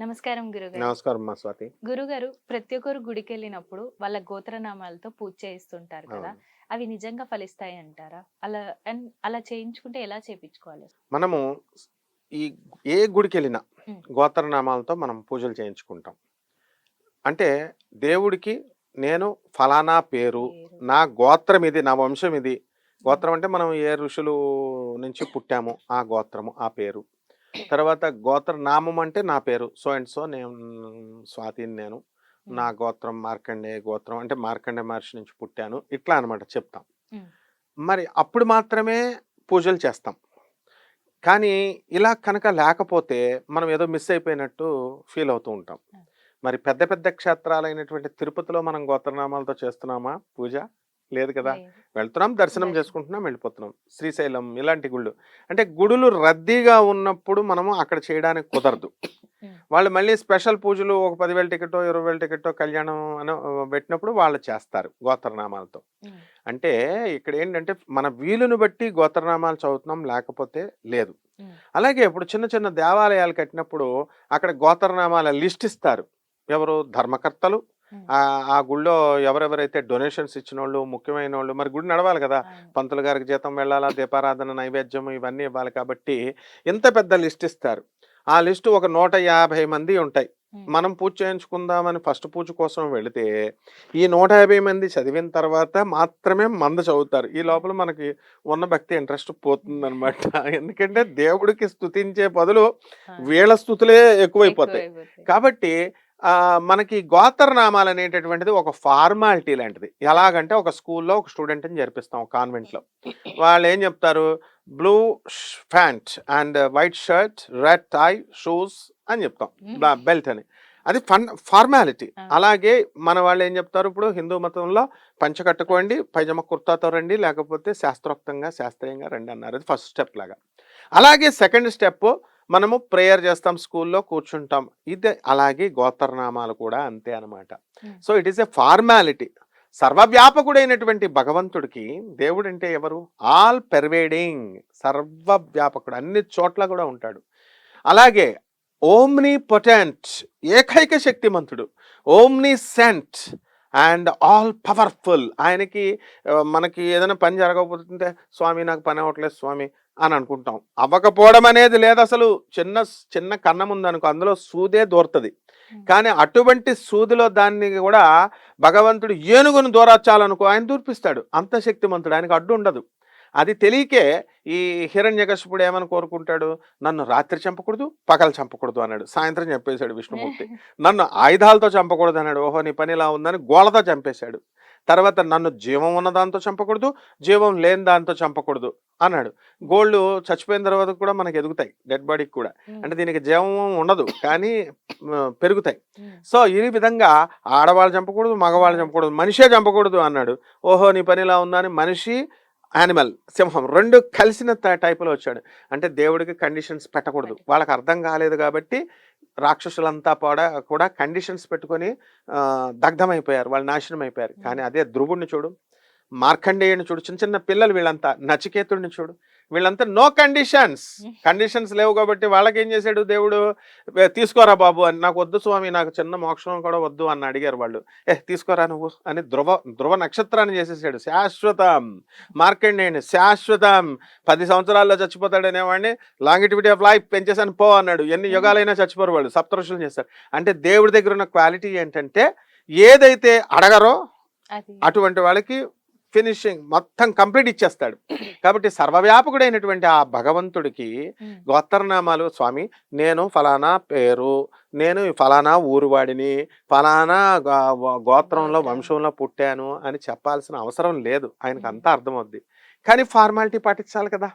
నమస్కారం గురుగారు. నమస్కారం మా స్వాతి. గురుగారు ప్రతి ఒక్కరు గుడికి వెళ్ళినప్పుడు వాళ్ళ గోత్రనామాలతో పూజ చేయిస్తుంటారు కదా. అవి నిజంగా ఫలిస్తాయి అంటారా? అలా అండ్ అలా చేయించుకుంటే ఎలా చేయించుకోవాలి మనము ఈ ఏ గుడికి వెళ్ళినా. గోత్రనామాలతో మనం పూజలు చేయించుకుంటాం. అంటే దేవుడికి నేను ఫలానా పేరు. నా గోత్రం ఇది నా వంశం ఇది. గోత్రం అంటే మనం ఏ ఋషులు నుంచి పుట్టాము ఆ గోత్రము ఆ పేరు. తర్వాత గోత్ర నామం అంటే నా పేరు. సో అండ్ సో నేను స్వాతిని నేను. నా గోత్రం మార్కండే గోత్రం అంటే మార్కండే మహర్షి నుంచి పుట్టాను. ఇట్లా అనమాట చెప్తాం. మరి అప్పుడు మాత్రమే పూజలు చేస్తాం. కానీ ఇలా కనుక లేకపోతే మనం ఏదో మిస్ అయిపోయినట్టు ఫీల్ అవుతూ ఉంటాం. మరి పెద్ద పెద్ద క్షేత్రాలైనటువంటి తిరుపతిలో మనం గోత్రనామాలతో చేస్తున్నామా పూజ? లేదు కదా. వెళ్తున్నాం దర్శనం. చేసుకుంటున్నాం వెళ్ళిపోతున్నాం. శ్రీశైలం ఇలాంటి గుళ్ళు. అంటే గుడులు రద్దీగా ఉన్నప్పుడు మనము అక్కడ చేయడానికి కుదరదు. వాళ్ళు మళ్ళీ స్పెషల్ పూజలు ఒక పదివేల టికెటో ఇరవై వేల టికెటో కళ్యాణం అని పెట్టినప్పుడు వాళ్ళు చేస్తారు గోత్రనామాలతో. అంటే ఇక్కడ ఏంటంటే మన వీలుని బట్టి గోత్రనామాలు చదువుతున్నాం లేకపోతే లేదు. అలాగే ఇప్పుడు చిన్న చిన్న దేవాలయాలు కట్టినప్పుడు అక్కడ గోత్రనామాల లిస్ట్ ఇస్తారు. ఎవరు? ధర్మకర్తలు ఆ ఆ గుళ్ళో ఎవరెవరైతే డొనేషన్స్ ఇచ్చిన వాళ్ళు ముఖ్యమైన వాళ్ళు మరి గుడి నడవాలి కదా. పంతులు గారికి జీతం వెళ్ళాలా దీపారాధన నైవేద్యం ఇవన్నీ ఇవ్వాలి కాబట్టి ఇంత పెద్ద లిస్ట్ ఇస్తారు. ఆ లిస్టు ఒక నూట యాభై మంది ఉంటాయి. మనం పూజ చేయించుకుందామని ఫస్ట్ పూజ కోసం వెళితే ఈ నూట యాభై మంది చదివిన తర్వాత మాత్రమే మంద చదువుతారు. ఈ లోపల మనకి ఉన్న భక్తి ఇంట్రెస్ట్ పోతుంది అనమాట ఎందుకంటే దేవుడికి స్తుతించే బదులు వీళ్ళ స్థుతులే ఎక్కువైపోతాయి. కాబట్టి మనకి గోత్రనామాలు అనేటటువంటిది ఒక ఫార్మాలిటీ లాంటిది. ఎలాగంటే ఒక స్కూల్లో ఒక స్టూడెంట్ని జరిపిస్తాం ఒక కాన్వెంట్లో. వాళ్ళు ఏం చెప్తారు? Blue pant and white shirt red tie shoes అని చెప్తాం. బెల్ట్ అని. అది ఫన్ ఫార్మాలిటీ. అలాగే మన వాళ్ళు ఏం చెప్తారు? ఇప్పుడు హిందూ మతంలో పంచ కట్టుకోండి పైజమ కుర్తాతో రండి లేకపోతే శాస్త్రోక్తంగా శాస్త్రీయంగా రండి అన్నారు. అది ఫస్ట్ స్టెప్ లాగా. అలాగే సెకండ్ స్టెప్ మనము ప్రేయర్ చేస్తాం స్కూల్లో కూర్చుంటాం. ఇది అలాగే గోత్రనామాలు కూడా అంతే అన్నమాట. Hmm. So it is a formality. సర్వవ్యాపకుడైనటువంటి భగవంతుడికి దేవుడు అంటే ఎవరు? ఆల్ పెర్వేడింగ్ సర్వవ్యాపకుడు. అన్ని చోట్ల కూడా ఉంటాడు. అలాగే ఓమ్ని పొటెంట్ ఏకైక శక్తిమంతుడు omniscient and all powerful. ఆయనకి మనకి ఏదైనా పని జరగకపోతుంటే స్వామి నాకు పని అవ్వట్లేదు స్వామి. అని అనుకుంటాం. అవ్వకపోవడం అనేది లేదు అసలు. చిన్న చిన్న కన్నం ఉందనుకో అందులో సూదే దూరుతుంది. కానీ అటువంటి సూదిలో దాన్ని కూడా భగవంతుడు ఏనుగును దూరచాలనుకో ఆయన దూర్పిస్తాడు. అంత శక్తిమంతుడు. ఆయనకు అడ్డు ఉండదు. అది తెలియకే ఈ హిరణ్యకశిపుడు ఏమని కోరుకుంటాడు? నన్ను రాత్రి చంపకూడదు పగలు చంపకూడదు అన్నాడు. సాయంత్రం చంపేశాడు విష్ణుమూర్తి. నన్ను ఆయుధాలతో చంపకూడదు అన్నాడు. ఓహో నీ పని ఇలా ఉందని గోళతో చంపేశాడు. తర్వాత నన్ను జీవం ఉన్న దాంతో చంపకూడదు జీవం లేని దాంతో చంపకూడదు అన్నాడు. గోళ్ళు చచ్చిపోయిన తర్వాత కూడా మనకి ఎదుగుతాయి డెడ్ బాడీకి కూడా. అంటే దీనికి జీవం ఉండదు కానీ పెరుగుతాయి. సో ఈ విధంగా ఆడవాళ్ళు చంపకూడదు మగవాళ్ళు చంపకూడదు మనిషే చంపకూడదు అన్నాడు. ఓహో నీ పని ఇలా ఉందని మనిషి యానిమల్ సింహం రెండు కలిసిన టైపులో వచ్చాడు. అంటే దేవుడికి కండిషన్స్ పెట్టకూడదు. వాళ్ళకి అర్థం కాలేదు కాబట్టి రాక్షసులంతా కూడా కూడా కండిషన్స్ పెట్టుకొని దగ్ధమైపోయారు. వాళ్ళు నాశనం అయిపోయారు కానీ అదే ధ్రువుడిని చూడు. మార్కండేయుని చూడు చిన్న చిన్న పిల్లలు వీళ్ళంతా నచికేతుడిని చూడు. వీళ్ళంతా నో కండిషన్స్ కండిషన్స్ లేవు కాబట్టి వాళ్ళకి ఏం చేశాడు దేవుడు? "ఏ, తీసుకోరా బాబు అని నాకు వద్దు స్వామి నాకు చిన్న మోక్షం కూడా వద్దు అని అడిగారు వాళ్ళు. ఏ తీసుకోరా నువ్వు అని ధ్రువ ధ్రువ నక్షత్రాన్ని చేసేసాడు. శాశ్వతం మార్కండేయుని శాశ్వతం. పది సంవత్సరాల్లో చచ్చిపోతాడు అనేవాడిని లాంగిటివిటీ ఆఫ్ లైఫ్ పెంచేసాను పో అన్నాడు. ఎన్ని యుగాలైనా చచ్చిపోరు వాళ్ళు సప్తఋషులు చేస్తారు. అంటే దేవుడి దగ్గర ఉన్న క్వాలిటీ ఏంటంటే ఏదైతే అడగరో అటువంటి వాళ్ళకి ఫినిషింగ్ మొత్తం కంప్లీట్ ఇచ్చేస్తాడు. కాబట్టి సర్వవ్యాపకుడైనటువంటి ఆ భగవంతుడికి గోత్రనామాలు స్వామి నేను ఫలానా పేరు నేను ఈ ఫలానా ఊరువాడిని ఫలానా గోత్రంలో గోత్రం. వంశంలో పుట్టాను అని చెప్పాల్సిన అవసరం లేదు. ఆయనకు అంతా అర్థమవుద్ది. కానీ ఫార్మాలిటీ పాటించాలి కదా.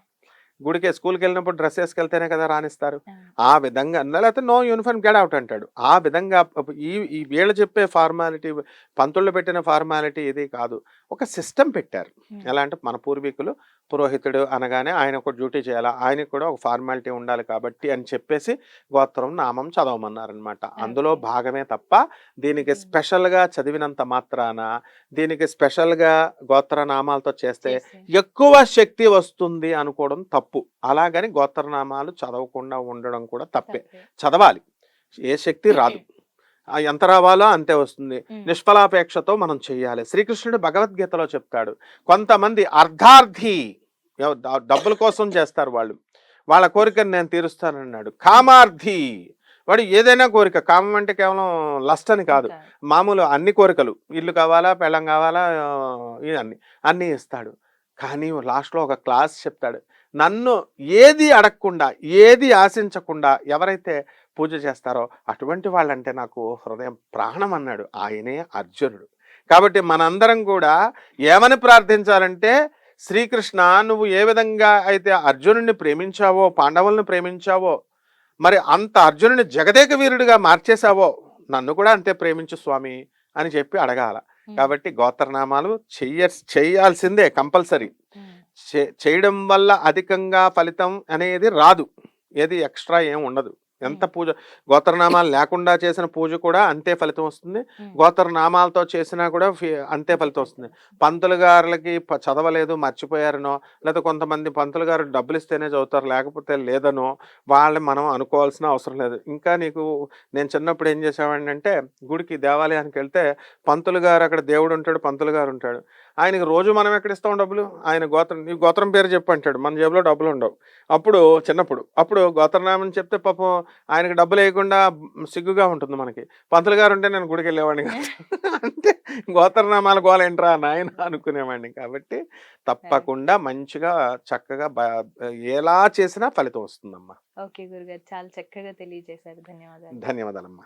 గుడికి స్కూల్కి వెళ్ళినప్పుడు డ్రెస్ వేసుకెళ్తేనే కదా రాణిస్తారు. ఆ, విధంగా లేకపోతే నో యూనిఫామ్ గెట్ అవుట్ అంటాడు. ఆ విధంగా ఈ ఈ వీళ్ళు చెప్పే ఫార్మాలిటీ పంతుళ్ళు పెట్టిన ఫార్మాలిటీ ఇది కాదు. ఒక సిస్టమ్ పెట్టారు. ఎలా అంటే మన పూర్వీకులు పురోహితుడు అనగానే ఆయన ఒక డ్యూటీ చేయాలా ఆయనకు కూడా ఒక ఫార్మాలిటీ ఉండాలి కాబట్టి అని చెప్పేసి గోత్రం నామం చదవమన్నారనమాట అందులో. భాగమే తప్ప దీనికి. స్పెషల్గా చదివినంత మాత్రాన దీనికి స్పెషల్గా గోత్ర నామాలతో చేస్తే చేసే. ఎక్కువ శక్తి వస్తుంది అనుకోవడం తప్పు అలాగని గోత్రనామాలు చదవకుండా ఉండడం కూడా తప్పే. చదవాలి ఏ శక్తి రాదు ఎంత రావాలో అంతే వస్తుంది. నిష్ఫలాపేక్షతో మనం చెయ్యాలి శ్రీకృష్ణుడు భగవద్గీతలో చెప్తాడు కొంతమంది అర్ధార్థి డబ్బుల కోసం చేస్తారు వాళ్ళు. వాళ్ళ కోరికను నేను తీరుస్తానన్నాడు. కామార్థి వాడు ఏదైనా కోరిక కామం అంటే కేవలం లస్ట్ అని కాదు. మామూలు అన్ని కోరికలు. ఇల్లు కావాలా పెళ్ళం కావాలా ఇవన్నీ అన్నీ ఇస్తాడు. కానీ లాస్ట్లో ఒక క్లాస్ చెప్తాడు నన్ను ఏది అడగకుండా ఏది ఆశించకుండా ఎవరైతే పూజ చేస్తారో అటువంటి వాళ్ళంటే నాకు హృదయం ప్రాణం అన్నాడు ఆయనే అర్జునుడు. కాబట్టి మనందరం కూడా ఏమని ప్రార్థించాలంటే శ్రీకృష్ణ నువ్వు ఏ విధంగా అయితే అర్జునుడిని ప్రేమించావో పాండవుల్ని ప్రేమించావో మరి అంత అర్జునుడిని జగదేక వీరుడిగా మార్చేశావో నన్ను కూడా అంతే ప్రేమించు స్వామి అని చెప్పి అడగాల. కాబట్టి గోత్రనామాలు చెయ్య చేయాల్సిందే కంపల్సరీ. చేయడం వల్ల అధికంగా ఫలితం అనేది రాదు. ఏది ఎక్స్ట్రా ఏం ఉండదు. ఎంత పూజ గోత్రనామాలు లేకుండా చేసిన పూజ కూడా అంతే ఫలితం వస్తుంది. గోత్రనామాలతో చేసినా కూడా ఫి- అంతే ఫలితం వస్తుంది. పంతులు గారులకి చదవలేదు మర్చిపోయారనో లేదా కొంతమంది పంతులు గారు డబ్బులు ఇస్తేనే చదువుతారు లేకపోతే లేదనో వాళ్ళని మనం అనుకోవాల్సిన అవసరం లేదు. ఇంకా నీకు నేను చిన్నప్పుడు ఏం చేసేవాడిని అంటే గుడికి దేవాలయానికి వెళ్తే పంతులు గారు అక్కడ దేవుడు ఉంటాడు పంతులు గారు ఉంటాడు. ఆయనకి రోజు మనం ఎక్కడ ఇస్తాం డబ్బులు? ఆయన గోత్రం నీ గోత్రం పేరు చెప్పు అంటాడు. మన జేబులో డబ్బులు ఉండవు. అప్పుడు చిన్నప్పుడు అప్పుడు గోత్రనామం చెప్తే పాపం ఆయనకి డబ్బులు వేయకుండా సిగ్గుగా ఉంటుంది మనకి. పంతులు గారు ఉంటే నేను గుడికి వెళ్ళేవాడిని. అంటే గోత్రనామాల గోల ఏంట్రా నాయన అనుకునేవాడిని కాబట్టి తప్పకుండా మంచిగా చక్కగా బ- ఎలా చేసినా ఫలితం వస్తుందమ్మా. ఓకే గురుగారు. చాలా చక్కగా తెలియజేశారు. ధన్యవాదాలు. ధన్యవాదాలమ్మా.